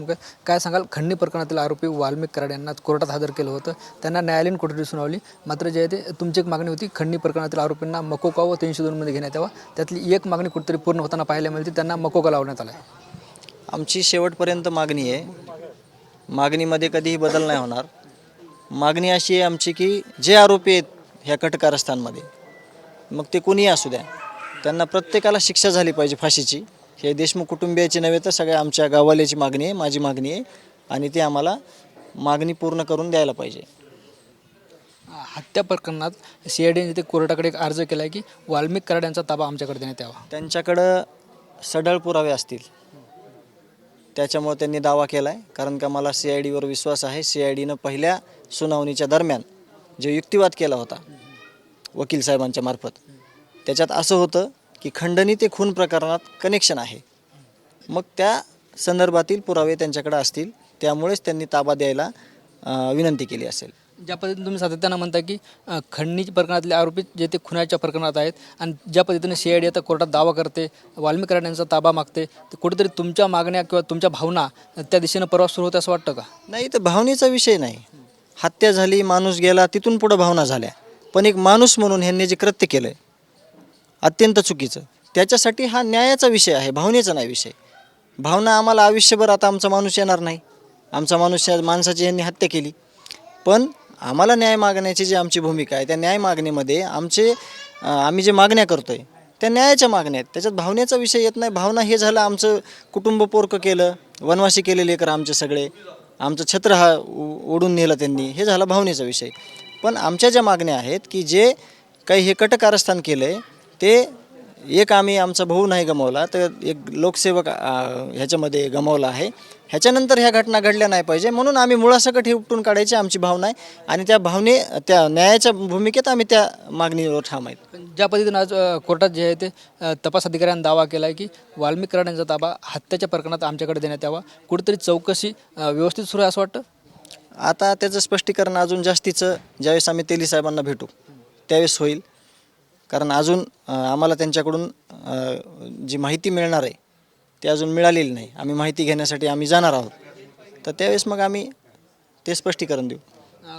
देशमुख काय सांगाल? खंडणी प्रकरणातील आरोपी वाल्मिक कराड यांना कोर्टात हजर केलं होतं. त्यांना न्यायालयीन कोठडी सुनावली. मात्र जे आहे ते तुमची एक मागणी होती. खंडणी प्रकरणातील आरोपींना मकोका व तीनशे दोनमध्ये घेण्यात यावा. त्यातली एक मागणी कुठेतरी पूर्ण होताना पाहायला मिळते. त्यांना मकोका लावण्यात आला आहे आमची शेवटपर्यंत मागणी आहे. मागणीमध्ये कधीही बदल नाही होणार. मागणी अशी आहे आमची की जे आरोपी आहेत ह्या कटकारस्थानमध्ये मग ते कोणीही असू द्या त्यांना प्रत्येकाला शिक्षा झाली पाहिजे फाशीची. हे देशमुख कुटुंबियाची नव्हे तर सगळ्या आमच्या गाववाल्याची मागणी आहे माझी मागणी आहे. आणि ती आम्हाला मागणी पूर्ण करून द्यायला पाहिजे. हत्या प्रकरणात सी आय डीने ते कोर्टाकडे एक अर्ज केला आहे की वाल्मिक कराड यांचा ताबा आमच्याकडे देण्यात यावा. त्यांच्याकडं सढळ पुरावे असतील. त्याच्यामुळे त्यांनी दावा केला आहे कारण का मला सी आय डीवर विश्वास आहे. सी आय डीनं पहिल्या सुनावणीच्या दरम्यान जो युक्तिवाद केला होता वकील साहेबांच्या मार्फत त्याच्यात असं होतं की खंडणी ते खून प्रकरणात कनेक्शन आहे. मग त्या संदर्भातील पुरावे त्यांच्याकडे असतील त्यामुळेच त्यांनी ताबा द्यायला विनंती केली असेल. ज्या पद्धतीने तुम्ही सातत्यानं म्हणता की खंडणी प्रकरणातले आरोपी जे ते खुनाच्या प्रकरणात आहेत आणि ज्या पद्धतीने सी आय डी आता कोर्टात दावा करते वाल्मिक कराड यांचा ताबा मागते तर कुठेतरी तुमच्या मागण्या किंवा तुमच्या भावना त्या दिशेनं प्रवास सुरू होते असं वाटतं का? नाही तर भावनेचा विषय नाही. हत्या झाली माणूस गेला तिथून पुढं भावना झाल्या. पण एक माणूस म्हणून ह्यांनी जे कृत्य केलं आहे अत्यंत चुकीचं. त्याच्यासाठी हा न्यायाचा विषय आहे भावनेचा नाही विषय. भावना आम्हाला आयुष्यभर आता आमचा माणूस येणार नाही. आमचा माणूस माणसाची यांनी हत्या केली. पण आम्हाला न्याय मागण्याची जी आमची भूमिका आहे त्या न्याय मागणीमध्ये आमचे आम्ही जे मागण्या करतो आहे त्या न्यायाच्या मागण्या आहेत. त्याच्यात भावनेचा विषय येत नाही. भावना हे झालं आमचं कुटुंब पोरकं केलं वनवासी केले लेकर आमचे सगळे. आमचं छत्र हा उ- ओढून नेलं त्यांनी. हे झालं भावनेचा विषय. पण आमच्या ज्या मागण्या आहेत की जे काही हे कटकारस्थान केलं आहे ते एक आम्ही आमचा भाऊ नाही गमावला तर एक लोकसेवक ह्याच्यामध्ये गमावला आहे. ह्याच्यानंतर ह्या घटना घडल्या नाही पाहिजे म्हणून आम्ही मुळासकट हे उपटून काढायची आमची भावना आहे आणि त्या भावने त्या न्यायाच्या भूमिकेत आम्ही त्या मागणीवर ठाम आहेत. ज्या पद्धतीनं आज कोर्टात जे आहे ते तपास अधिकाऱ्यांनी दावा केला आहे की वाल्मिक यांचा ताबा हत्याच्या प्रकरणात आमच्याकडे देण्यात यावा. कुठेतरी चौकशी व्यवस्थित सुरू आहे असं वाटतं? आता त्याचं स्पष्टीकरण अजून जास्तीचं ज्यावेळेस आम्ही तेली साहेबांना भेटू त्यावेळेस होईल. कारण अजून आम्हाला त्यांच्याकडून जी माहिती मिळणार आहे ती अजून मिळालेली नाही. आम्ही माहिती घेण्यासाठी आम्ही जाणार आहोत. तर त्यावेळेस मग आम्ही ते स्पष्टीकरण देऊ.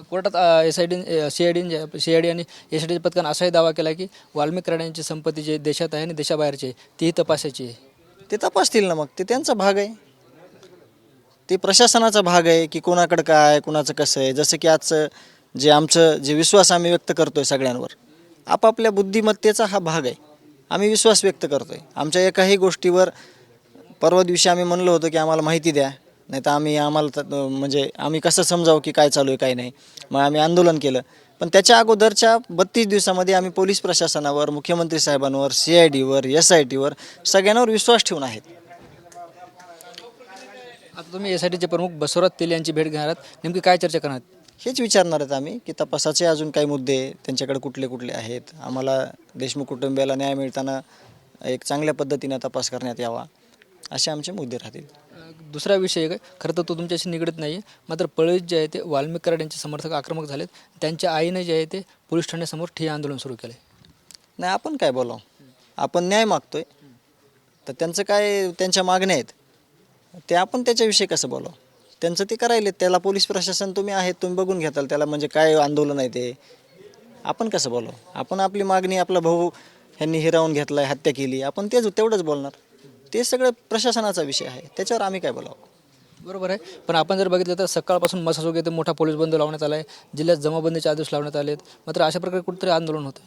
कोर्टात S I D C I D C I D आणि एस आय डीच्या पथकानं असाही दावा केला की वाल्मिक कराड यांची संपत्ती जी देशात आहे आणि देशाबाहेरची आहे तीही तपासायची आहे. ते तपासतील ना मग. ते त्यांचा भाग आहे. ते प्रशासनाचा भाग आहे की कोणाकडं काय कुणाचं कसं आहे. जसं की आजचं जे आमचं जे विश्वास आम्ही व्यक्त करतोय सगळ्यांवर आपापल्या बुद्धिमत्तेचा हा भाग आहे. आम्ही विश्वास व्यक्त करतो आहे आमच्या एकाही गोष्टीवर परवा दिवशी आम्ही म्हणलो होतो की आम्हाला माहिती द्या नाही तर आम्ही आम्हाला म्हणजे आम्ही कसं समजावं की काय चालू आहे काय नाही. मग आम्ही आंदोलन केलं. पण त्याच्या अगोदरच्या बत्तीस दिवसामध्ये आम्ही पोलीस प्रशासनावर मुख्यमंत्री साहेबांवर सी आय डीवर एस आय टीवर सगळ्यांवर विश्वास ठेवून आहेत. आता तुम्ही एस आय टीचे प्रमुख बसवराज तेल यांची भेट घेणार आहात. नेमकी काय चर्चा करणार हेच विचारणार आहेत आम्ही की तपासाचे अजून काही मुद्दे त्यांच्याकडे कुठले कुठले आहेत. आम्हाला देशमुख कुटुंबियाला न्याय मिळताना एक चांगल्या पद्धतीनं तपास करण्यात यावा असे आमचे मुद्दे राहतील. दुसरा विषय काय खरं तर तो तुमच्याशी निगडीत नाही आहे मात्र पळीत जे आहे ते वाल्मिक कराड यांचे समर्थक आक्रमक झालेत. त्यांच्या आईने जे आहे ते पोलीस ठाण्यासमोर ठिय्या आंदोलन सुरू केलं नाही आपण काय बोलावं? आपण न्याय मागतोय तर त्यांचं काय त्यांच्या मागण्या आहेत? ते आपण त्याच्याविषयी कसं बोलावं? त्यांचं ते करायले त्याला पोलीस प्रशासन तुम्ही आहेत तुम्ही बघून घेताल त्याला म्हणजे काय आंदोलन आहे ते. आपण कसं बोलावं? आपण आपली मागणी आपला भाऊ ह्यांनी हिरावून घेतलाय हत्या केली आपण तेच तेवढंच बोलणार. ते सगळं प्रशासनाचा विषय आहे त्याच्यावर आम्ही काय बोलावं? बरोबर आहे. पण आपण जर बघितलं तर सकाळपासून मसाजोग येथे मोठा पोलीस बंद लावण्यात आला आहे जिल्ह्यात जमाबंदीचे आदेश लावण्यात आले आहेत मात्र अशा प्रकारे कुठेतरी आंदोलन होतं.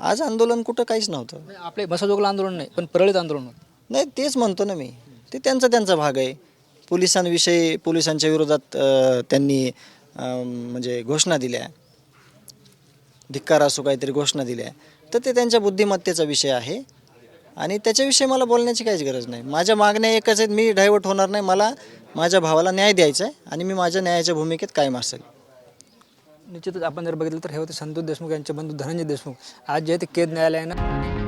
आज आंदोलन कुठं काहीच नव्हतं. आपले मसाजोगला आंदोलन नाही पण परळीत आंदोलन होतं. नाही तेच म्हणतो ना मी. ते त्यांचा त्यांचा भाग आहे. पोलिसांविषयी पोलिसांच्या विरोधात त्यांनी म्हणजे घोषणा दिल्या. धिक्कार असो काहीतरी घोषणा दिल्या. तर ते त्यांच्या बुद्धिमत्तेचा विषय आहे. आणि त्याच्याविषयी मला बोलण्याची काहीच गरज नाही. माझ्या मागण्या एकच आहेत मी डायव्हर्ट होणार नाही. मला माझ्या भावाला न्याय द्यायचा आहे आणि मी माझ्या न्यायाच्या भूमिकेत कायम असेल. निश्चितच आपण जर बघितलं तर हे होते संतोष देशमुख यांचे बंधू धनंजय देशमुख. आज जे आहे ते केद न्यायालयानं